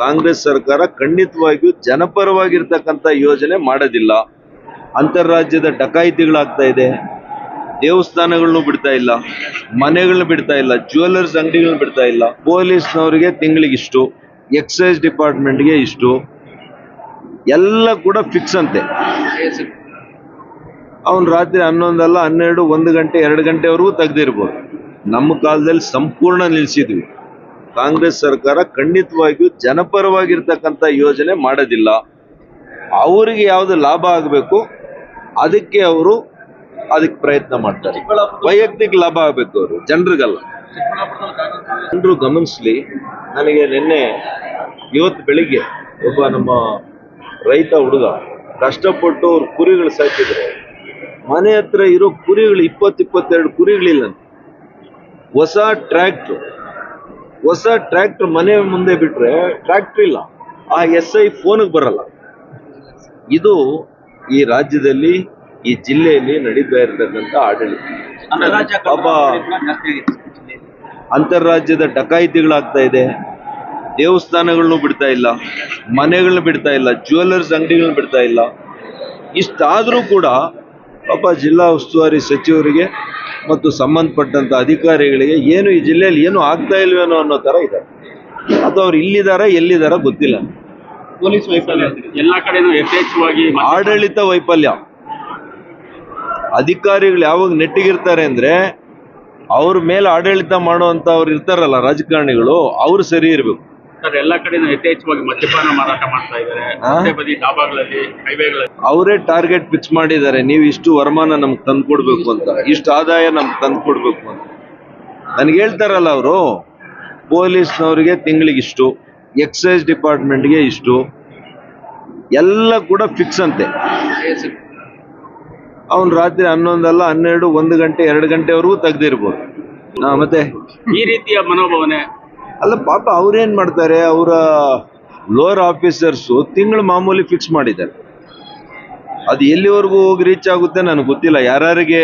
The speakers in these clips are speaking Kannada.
ಕಾಂಗ್ರೆಸ್ ಸರ್ಕಾರ ಖಂಡಿತವಾಗಿಯೂ ಜನಪರವಾಗಿರ್ತಕ್ಕಂಥ ಯೋಜನೆ ಮಾಡೋದಿಲ್ಲ. ಅಂತಾರಾಜ್ಯದ ಡಕಾಯಿತಿಗಳಾಗ್ತಾ ಇದೆ. ದೇವಸ್ಥಾನಗಳನ್ನು ಬಿಡ್ತಾ ಇಲ್ಲ. ಮನೆಗಳನ್ನ ಬಿಡ್ತಾ ಇಲ್ಲ. ಜ್ಯುವೆಲ್ಲರ್ಸ್ ಅಂಗಡಿಗಳನ್ನ ಬಿಡ್ತಾ ಇಲ್ಲ. ಪೊಲೀಸ್ನವರಿಗೆ ತಿಂಗಳಿಗಿಷ್ಟು ಎಕ್ಸೈಸ್ ಡಿಪಾರ್ಟ್ಮೆಂಟ್ಗೆ ಇಷ್ಟು. ಎಲ್ಲ ಕೂಡ ಫಿಕ್ಸ್ ಅಂತೆ. ಅವನು ರಾತ್ರಿ ಹನ್ನೊಂದಲ್ಲ ಹನ್ನೆರಡು, ಒಂದು ಗಂಟೆ, ಎರಡು ಗಂಟೆವರೆಗೂ ತೆಗ್ದಿರ್ಬೋದು. ನಮ್ಮ ಕಾಲದಲ್ಲಿ ಸಂಪೂರ್ಣ ನಿಲ್ಲಿಸಿದ್ವಿ ಕಾಂಗ್ರೆಸ್ ಸರ್ಕಾರ ಖಂಡಿತವಾಗಿಯೂ ಜನಪರವಾಗಿರ್ತಕ್ಕಂಥ ಯೋಜನೆ ಮಾಡೋದಿಲ್ಲ. ಅವರಿಗೆ ಯಾವುದು ಲಾಭ ಆಗಬೇಕು, ಅದಕ್ಕೆ ಅವರು ಅದಕ್ಕೆ ಪ್ರಯತ್ನ ಮಾಡ್ತಾರೆ. ವೈಯಕ್ತಿಕ ಲಾಭ ಆಗಬೇಕು ಅವರು ಜನರಿಗಲ್ಲ. ಜನರು ಗಮನಿಸ್ಲಿ, ನನಗೆ ನಿನ್ನೆ ಇವತ್ತು ಬೆಳಿಗ್ಗೆ ಒಬ್ಬ ನಮ್ಮ ರೈತ ಹುಡುಗ ಕಷ್ಟಪಟ್ಟು ಅವ್ರು ಕುರಿಗಳು ಸಾಕಿದ್ರೆ, ಮನೆ ಹತ್ರ ಇರೋ ಕುರಿಗಳು ಇಪ್ಪತ್ತು ಇಪ್ಪತ್ತೆರಡು ಕುರಿಗಳಿಲ್ಲ. ಹೊಸ ಟ್ರ್ಯಾಕ್ಟರ್. ಹೊಸ ಟ್ರ್ಯಾಕ್ಟರ್ ಮನೆ ಮುಂದೆ ಬಿಟ್ರೆ ಟ್ರ್ಯಾಕ್ಟರ್ ಇಲ್ಲ. ಆ ಎಸ್ ಐ ಫೋನಿಗೆ ಬರಲ್ಲ. ಇದು ಈ ರಾಜ್ಯದಲ್ಲಿ ಈ ಜಿಲ್ಲೆಯಲ್ಲಿ ನಡೀತಾ ಇರತಕ್ಕಂಥ ಆಡಳಿತ. ಪಾಪ ಅಂತಾರಾಜ್ಯದ ಡಕಾಯಿತಿಗಳಾಗ್ತಾ ಇದೆ. ದೇವಸ್ಥಾನಗಳನ್ನು ಬಿಡ್ತಾ ಇಲ್ಲ. ಮನೆಗಳನ್ನ ಬಿಡ್ತಾ ಇಲ್ಲ. ಜ್ಯುವೆಲ್ಲರ್ಸ್ ಅಂಗಡಿಗಳನ್ನ ಬಿಡ್ತಾ ಇಲ್ಲ. ಇಷ್ಟಾದರೂ ಕೂಡ ಪಾಪ ಜಿಲ್ಲಾ ಉಸ್ತುವಾರಿ ಸಚಿವರಿಗೆ ಮತ್ತು ಸಂಬಂಧಪಟ್ಟಂತ ಅಧಿಕಾರಿಗಳಿಗೆ ಏನು ಈ ಜಿಲ್ಲೆಯಲ್ಲಿ ಏನು ಆಗ್ತಾ ಇಲ್ವೇನೋ ಅನ್ನೋ ತರ ಇದೆ. ಅಥವಾ ಅವ್ರು ಇಲ್ಲಿದಾರ ಎಲ್ಲಿದಾರ ಗೊತ್ತಿಲ್ಲ. ಪೊಲೀಸ್ ವೈಫಲ್ಯ. ಎಲ್ಲ ಕಡೆನೂ ಯಥೇಚ್ಛವಾಗಿ ಆಡಳಿತ ವೈಫಲ್ಯ. ಅಧಿಕಾರಿಗಳು ಯಾವಾಗ ನೆಟ್ಟಿಗಿರ್ತಾರೆ ಅಂದ್ರೆ ಅವ್ರ ಮೇಲೆ ಆಡಳಿತ ಮಾಡುವಂತ ಅವ್ರು ಇರ್ತಾರಲ್ಲ ರಾಜಕಾರಣಿಗಳು ಅವ್ರು ಸರಿ ಇರ್ಬೇಕು. ಸರ್ ಎಲ್ಲಾ ಕಡೆ ಯಥೇಚ್ಛವಾಗಿ ಮದ್ಯಪಾನ ಮಾರಾಟ ಮಾಡ್ತಾ ಇದ್ದಾರೆ? ರಸ್ತೆ ಬದಿ ಡಾಬಾಗಳಲ್ಲಿ ಹೈವೇಗಳಲ್ಲಿ. ಅವರೇ ಟಾರ್ಗೆಟ್ ಫಿಕ್ಸ್ ಮಾಡಿದ್ದಾರೆ. ನೀವು ಇಷ್ಟು ವರಮಾನ ನಮ್ಗೆ ತಂದ್ಕೊಡ್ಬೇಕು ಅಂತ. ಇಷ್ಟು ಆದಾಯ ನಮ್ಗೆ ತಂದ್ಕೊಡ್ಬೇಕು ಅಂತ. ನನಗೆ ಹೇಳ್ತಾರಲ್ಲ ಅವರು ಪೊಲೀಸ್ನವರಿಗೆ ತಿಂಗಳಿಗಿಷ್ಟು ಎಕ್ಸೈಸ್ ಡಿಪಾರ್ಟ್ಮೆಂಟ್ಗೆ ಇಷ್ಟು ಎಲ್ಲ ಕೂಡ ಫಿಕ್ಸ್ ಅಂತೆ. ಅವನು ರಾತ್ರಿ ಹನ್ನೊಂದಲ್ಲ ಹನ್ನೆರಡು ಒಂದು ಗಂಟೆ ಎರಡು ಗಂಟೆವರೆಗೂ ತೆಗ್ದಿರ್ಬೋದು. ಹಾ ಮತ್ತೆ? ಈ ರೀತಿಯ ಮನೋಭಾವನೆ ಅಲ್ಲ ಪಾಪ ಅವ್ರೇನು ಮಾಡ್ತಾರೆ? ಅವರ ಲೋವರ್ ಆಫೀಸರ್ಸು ತಿಂಗಳು ಮಾಮೂಲಿ ಫಿಕ್ಸ್ ಮಾಡಿದ್ದಾರೆ. ಅದು ಎಲ್ಲಿವರೆಗೂ ಹೋಗಿ ರೀಚ್ ಆಗುತ್ತೆ ನನಗೆ ಗೊತ್ತಿಲ್ಲ. ಯಾರ್ಯಾರಿಗೆ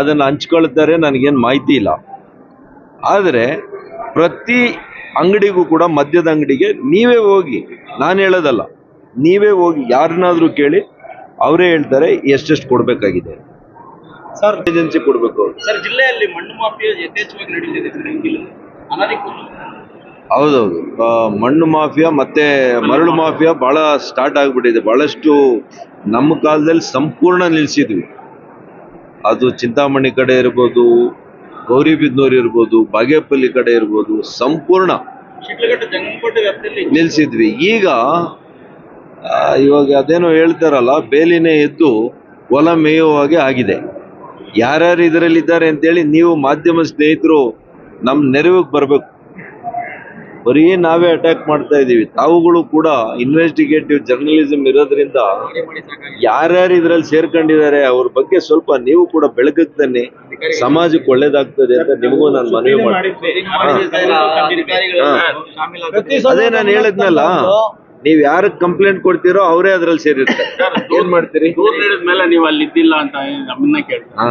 ಅದನ್ನು ಹಂಚ್ಕೊಳ್ತಾರೆ ನನಗೇನು ಮಾಹಿತಿ ಇಲ್ಲ. ಆದರೆ ಪ್ರತಿ ಅಂಗಡಿಗೂ ಕೂಡ ಮದ್ಯದ ಅಂಗಡಿಗೆ ನೀವೇ ಹೋಗಿ ನಾನು ಹೇಳೋದಲ್ಲ ನೀವೇ ಹೋಗಿ ಯಾರನ್ನಾದರೂ ಕೇಳಿ ಅವರೇ ಹೇಳ್ತಾರೆ ಎಷ್ಟೆಷ್ಟು ಕೊಡಬೇಕಾಗಿದೆ. ಸರ್ ಏಜೆನ್ಸಿ ಕೊಡಬೇಕು ಸರ್ ಜಿಲ್ಲೆಯಲ್ಲಿ ಮಣ್ಣು ಮಾಫಿಯಾ ಯಥೇಚ್ಛವಾಗಿ ನಡೀತಿದೆ ಸರ್ ಅನಧಿಕೃತ ಹೌದೌದು ಮಣ್ಣು ಮಾಫಿಯಾ ಮತ್ತೆ ಮರಳು ಮಾಫಿಯಾ ಬಹಳ ಸ್ಟಾರ್ಟ್ ಆಗ್ಬಿಟ್ಟಿದೆ. ಬಹಳಷ್ಟು ನಮ್ಮ ಕಾಲದಲ್ಲಿ ಸಂಪೂರ್ಣ ನಿಲ್ಲಿಸಿದ್ವಿ ಅದು ಚಿಂತಾಮಣಿ ಕಡೆ ಇರ್ಬೋದು ಗೌರಿಬಿದ್ನೂರು ಇರ್ಬೋದು ಬಾಗೇಪಲ್ಲಿ ಕಡೆ ಇರ್ಬೋದು ಸಂಪೂರ್ಣ ನಿಲ್ಲಿಸಿದ್ವಿ ಈಗ ಇವಾಗ ಅದೇನೋ ಹೇಳ್ತಾರಲ್ಲ ಬೇಲಿನೇ ಎದ್ದು ಹೊಲ ಮೇಯುವಾಗೆ ಆಗಿದೆ. ಯಾರ್ಯಾರು ಇದರಲ್ಲಿದ್ದಾರೆ ಅಂತೇಳಿ ನೀವು ಮಾಧ್ಯಮ ಸ್ನೇಹಿತರು ನಮ್ಮ ನೆರವಿಗೆ ಬರಬೇಕು. ಬರೀ ನಾವೇ ಅಟ್ಯಾಕ್ ಮಾಡ್ತಾ ಇದ್ದೀವಿ ತಾವುಗಳು ಕೂಡ ಇನ್ವೆಸ್ಟಿಗೇಟಿವ್ ಜರ್ನಲಿಸಂ ಇರೋದ್ರಿಂದ ಯಾರ್ಯಾರು ಇದರಲ್ಲಿ ಸೇರ್ಕೊಂಡಿದ್ದಾರೆ ಅವ್ರ ಬಗ್ಗೆ ಸ್ವಲ್ಪ ನೀವು ಕೂಡ ಬೆಳಕಕ್ಕೆ ತನ್ನಿ ಸಮಾಜಕ್ಕೆ ಒಳ್ಳೇದಾಗ್ತದೆ ಅಂತ ನಿಮಗೂ ನಾನು ಮನವಿ ಮಾಡ್ತೀನಿ. ಅದೇ ನಾನು ಹೇಳಿದ್ನಲ್ಲ ನೀವ್ ಯಾರ ಕಂಪ್ಲೇಂಟ್ ಕೊಡ್ತೀರೋ ಅವರೇ ಅದ್ರಲ್ಲಿ ಸೇರಿರ್ತಾರೆ. ಏನ್ ಮಾಡ್ತೀರಿ? ನೀವು ಅಲ್ಲಿ ಇದ್ದಿಲ್ಲ ಅಂತ ನಮ್ಮನ್ನ ಕೇಳ್ತಾರೆ. ಹಾ.